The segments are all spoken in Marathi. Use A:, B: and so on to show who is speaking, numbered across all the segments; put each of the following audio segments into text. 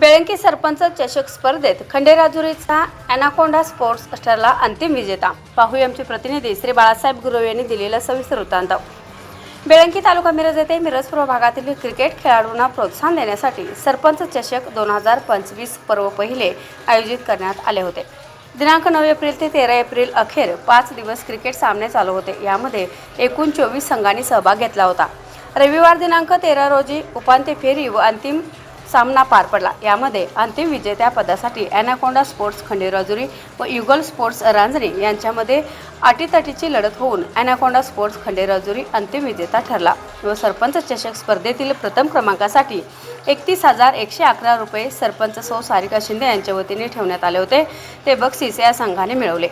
A: बेळंकी सरपंच चषक स्पर्धेत खंडेराजुरीचा अॅनाकोंडा स्पोर्ट्स ठरला अंतिम विजेता. पाहूया आमचे प्रतिनिधी श्री बाळासाहेब गुरव यांनी दिलेला सविस्तर वृत्तांत. बेळंकी तालुका मिरज येथे मिरज पूर्व भागातील क्रिकेट खेळाडूंना प्रोत्साहन देण्यासाठी सरपंच चषक दोन हजार पंचवीस पर्व पहिले आयोजित करण्यात आले होते. दिनांक नऊ एप्रिल ते तेरा एप्रिल अखेर पाच दिवस क्रिकेट सामने चालू होते. यामध्ये एकूण चोवीस संघांनी सहभाग घेतला होता. रविवार दिनांक तेरा रोजी उपांत्य फेरी व अंतिम सामना पार पडला. यामध्ये अंतिम विजेत्या पदासाठी अॅनाकोंडा स्पोर्ट्स खंडेराजुरी व युगल स्पोर्ट्स रांजणी यांच्यामध्ये अटीतटीची लढत होऊन अॅनाकोंडा स्पोर्ट्स खंडेराजुरी अंतिम विजेता ठरला. व सरपंच चषक स्पर्धेतील प्रथम क्रमांकासाठी एकतीस हजार एकशे अकरा रुपये सरपंच सौ सारिका शिंदे यांच्या वतीने ठेवण्यात आले होते. ते बक्षीस या संघाने मिळवले.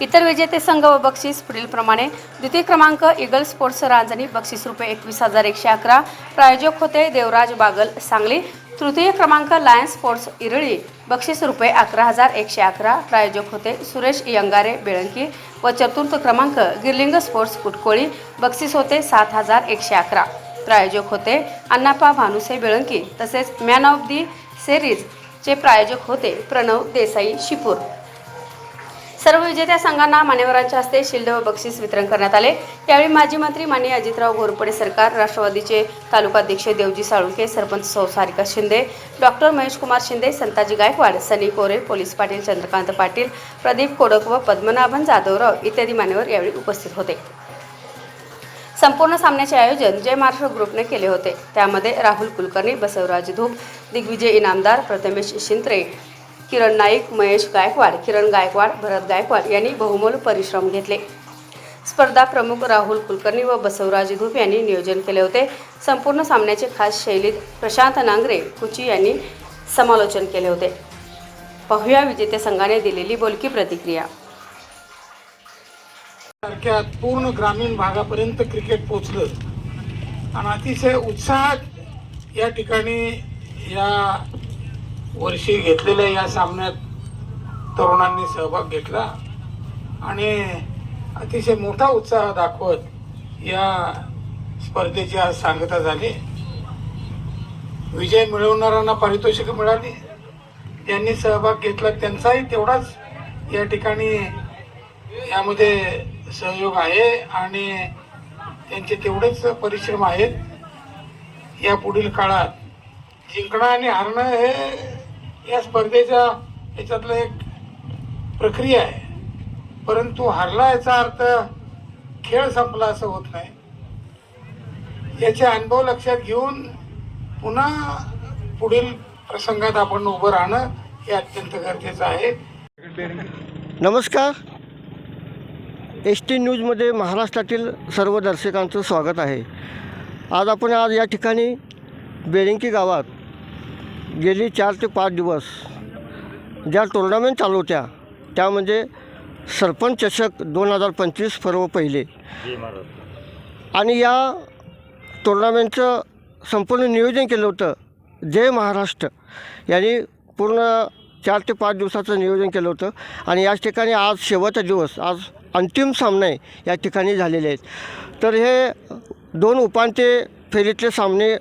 A: इतर विजेते संघ व बक्षीस पुढीलप्रमाणे द्वितीय क्रमांक इगल स्पोर्ट्स रांजणी बक्षीस रुपये एकवीस हजार एकशे अकरा प्रायोजक होते देवराज बागल सांगली. तृतीय क्रमांक लायन्स स्पोर्ट्स इरळी बक्षीस रुपये अकरा हजार एकशे अकरा प्रायोजक होते सुरेश यंगारे बेळंकी. व चतुर्थ क्रमांक गिरलिंग स्पोर्ट्स कुटकोळी बक्षीस होते सात हजार एकशे अकरा प्रायोजक होते अण्णापा भानुसे बेळंकी. तसेच मॅन ऑफ दी सेरीजचे प्रायोजक होते प्रणव देसाई शिपूर. सर्व विजेत्या संघांना मान्यवरांच्या हस्ते शिल्ड व बक्षीस वितरण करण्यात आले. यावेळी माजी मंत्री माननीय अजितराव घोरपडे सरकार राष्ट्रवादीचे तालुकाध्यक्ष देवजी साळुंके सरपंच सौ सारिका शिंदे डॉक्टर महेशकुमार शिंदे संताजी गायकवाड सनी कोरे पोलीस पाटील चंद्रकांत पाटील प्रदीप कोडक व पद्मनाभन जाधवराव इत्यादी मान्यवर यावेळी उपस्थित होते. संपूर्ण सामन्याचे आयोजन जय महाराष्ट्र ग्रुपने केले होते. त्यामध्ये राहुल कुलकर्णी बसवराज धूप दिग्विजय इनामदार प्रथमेश शिंत्रे किरण नाईक महेश गायकवाड किरण गायकवाड भरत गायकवाड यांनी बहुमोल परिश्रम घेतले. स्पर्धा प्रमुख राहुल कुलकर्णी व बसवराज धूप यांनी नियोजन केले होते. संपूर्ण सामन्याचे खास शैलीत प्रशांत नांगरे कुची यांनी समालोचन केले होते. पाहूया विजेत्या संघाने दिलेली बोलकी प्रतिक्रिया.
B: सारख्या पूर्ण ग्रामीण भागापर्यंत क्रिकेट पोचलं आणि अतिशय उत्साहात या ठिकाणी या वर्षी घेतलेल्या या सामन्यात तरुणांनी सहभाग घेतला. आणि अतिशय मोठा उत्साह दाखवत या स्पर्धेची आज सांगता झाली. विजय मिळवणाऱ्यांना पारितोषिकं मिळाली. ज्यांनी सहभाग घेतला त्यांचाही तेवढाच या ठिकाणी यामध्ये सहयोग आहे आणि त्यांचे तेवढेच परिश्रम आहेत. या पुढील काळात जिंकणं आणि हारणं हे या स्पर्धेच्या याच्यातलं एक प्रक्रिया आहे. परंतु हरला याचा अर्थ खेळ संपला असं होत नाही. याचे अनुभव लक्षात घेऊन पुन्हा पुढील प्रसंगात आपण उभं राहणं हे अत्यंत गरजेचं आहे.
C: नमस्कार. एस टी न्यूजमध्ये महाराष्ट्रातील सर्व दर्शकांचं स्वागत आहे. आज आपण आज या ठिकाणी बेळिंकी गावात गेली चार ते पाच दिवस ज्या टुर्नामेंट चालू होत्या त्यामध्ये सरपंच चषक दोन हजार पंचवीस पर्व पहिले. आणि या टुर्नामेंटचं संपूर्ण नियोजन केलं होतं. जय महाराष्ट्र यांनी पूर्ण चार ते पाच दिवसाचं नियोजन केलं होतं. आणि याच ठिकाणी आज शेवटचा दिवस आज अंतिम सामने या ठिकाणी झालेले आहेत. तर हे दोन उपांत्य फेरीतले सामने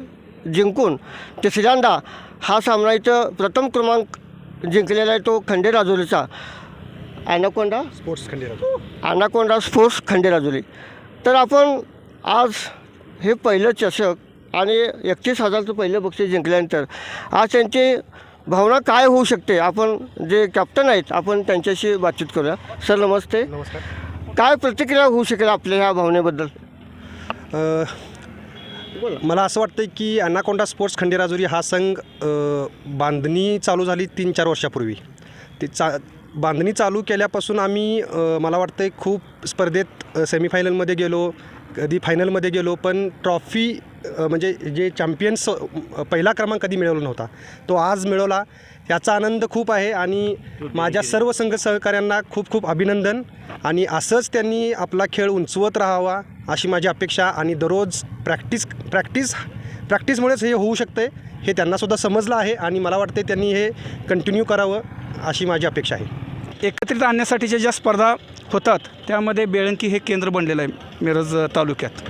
C: जिंकून तिसऱ्यांदा हा सामना इथं प्रथम क्रमांक जिंकलेला आहे तो खंडेराजुरीचा. Anaconda
D: Sports Khanderao
C: Anaconda Sports Khanderajuri. तर आपण आज हे पहिलं चषक आणि एकतीस हजारचं पहिलं बक्षीस जिंकल्यानंतर आज त्यांची भावना काय होऊ शकते? आपण जे कॅप्टन आहेत आपण त्यांच्याशी बातचीत करूया. सर नमस्ते.
D: नमस्कार.
C: काय प्रतिक्रिया होऊ शकेल आपल्या ह्या भावनेबद्दल?
D: मला असं वाटतं की अनाकोंडा स्पोर्ट्स खंडेराजुरी हा संघ बांधणी चालू झाली तीन चार वर्षापूर्वी. ते चा बांधणी चालू केल्यापासून आम्ही मला वाटतं खूप स्पर्धेत सेमीफायनलमध्ये गेलो कधी फायनलमध्ये गेलो पण ट्रॉफी म्हणजे जे चॅम्पियन्स पहिला क्रमांक कधी मिळवला नव्हता तो आज मिळवला. याचा आनंद खूप आहे आणि माझ्या सर्व संघ सहकाऱ्यांना खूप खूप अभिनंदन. आणि असंच त्यांनी आपला खेळ उंचवत राहावा. अशी माझी अपेक्षा आणि दररोज प्रॅक्टिस प्रॅक्टिस प्रॅक्टिसमुळेच हे होऊ शकते हे त्यांनासुद्धा समजलं आहे आणि मला वाटते त्यांनी हे कंटिन्यू करावं अशी माझी अपेक्षा आहे.
E: एकत्रित आणण्यासाठीच्या ज्या स्पर्धा होतात त्यामध्ये बेळंकी हे केंद्र बनलेलं आहे मिरज तालुक्यात.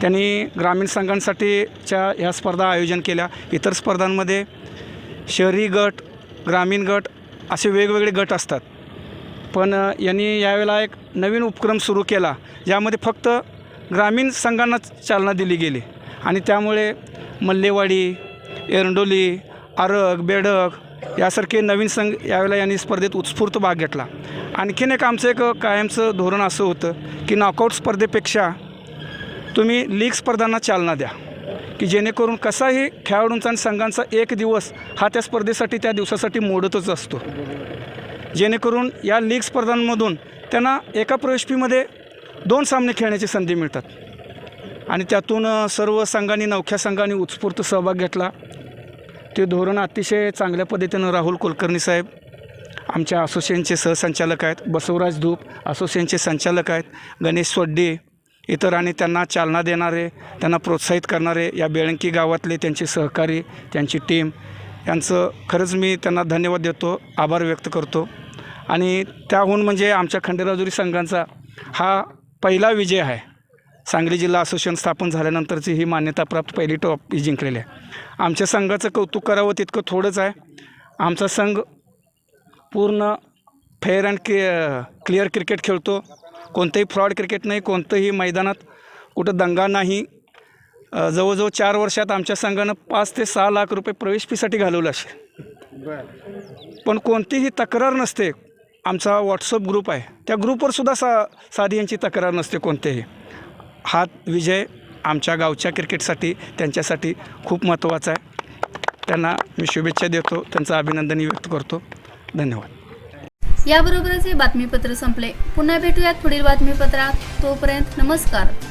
E: त्यांनी ग्रामीण संघांसाठीच्या ह्या स्पर्धा आयोजन केल्या. इतर स्पर्धांमध्ये शहरी गट ग्रामीण गट असे वेगवेगळे गट असतात. पण यांनी यावेळेला एक नवीन उपक्रम सुरू केला ज्यामध्ये फक्त ग्रामीण संघांना चालना दिली गेली. आणि त्यामुळे मल्लेवाडी एरंडोली आरग बेडक यासारखे नवीन संघ यावेळेला यांनी स्पर्धेत उत्स्फूर्त भाग घेतला. आणखीन एक आमचं एक कायमचं धोरण असं होतं की नॉकआउट स्पर्धेपेक्षा तुम्ही लीग स्पर्धांना चालना द्या. की जेणेकरून कसाही खेळाडूंचा आणि संघांचा एक दिवस हा त्या स्पर्धेसाठी त्या दिवसासाठी मोडतच असतो. जेणेकरून या लीग स्पर्धांमधून त्यांना एका प्रवेश फीमध्ये दोन सामने खेळण्याची संधी मिळतात. आणि त्यातून सर्व संघांनी नवख्या संघांनी उत्स्फूर्त सहभाग घेतला. ते धोरण अतिशय चांगल्या पद्धतीनं राहुल कुलकर्णी साहेब आमच्या असोसिएशनचे सहसंचालक आहेत बसवराज धूप असोसिएशनचे संचालक आहेत गणेश सोड्डे इतर आणि त्यांना चालना देणारे त्यांना प्रोत्साहित करणारे या बेळंकी गावातले त्यांचे सहकारी त्यांची टीम यांचं खरंच मी त्यांना धन्यवाद देतो आभार व्यक्त करतो. आणि त्याहून म्हणजे आमच्या खंडेराजुरी संघांचा हा पहिला विजय आहे. सांगली जिल्हा असोसिएशन स्थापन झाल्यानंतरची ही मान्यताप्राप्त पहिली टॉप जिंकलेली आहे. आमच्या संघाचं कौतुक करावं तितकं थोडंच आहे. आमचा संघ पूर्ण फेअर अँड क्लि क्लिअर क्रिकेट खेळतो. कोणतंही फ्रॉड क्रिकेट नाही कोणतंही मैदानात कुठं दंगा नाही. जवळजवळ चार वर्षात आमच्या संघानं पाच ते सहा लाख रुपये प्रवेश फीसाठी घालवलं असेल पण कोणतीही तक्रार नसते. आमचा व्हॉट्सअप ग्रुप आहे. त्या ग्रुपवर सुद्धा सा साधी यांची तक्रार नसते कोणतेही. हा विजय आमच्या गावच्या क्रिकेटसाठी त्यांच्यासाठी खूप महत्त्वाचा आहे. त्यांना मी शुभेच्छा देतो. त्यांचं अभिनंदनही व्यक्त करतो. धन्यवाद.
F: याबरोबरच हे बातमीपत्र संपले. पुन्हा भेटूयात पुढील बातमीपत्रात. तोपर्यंत नमस्कार.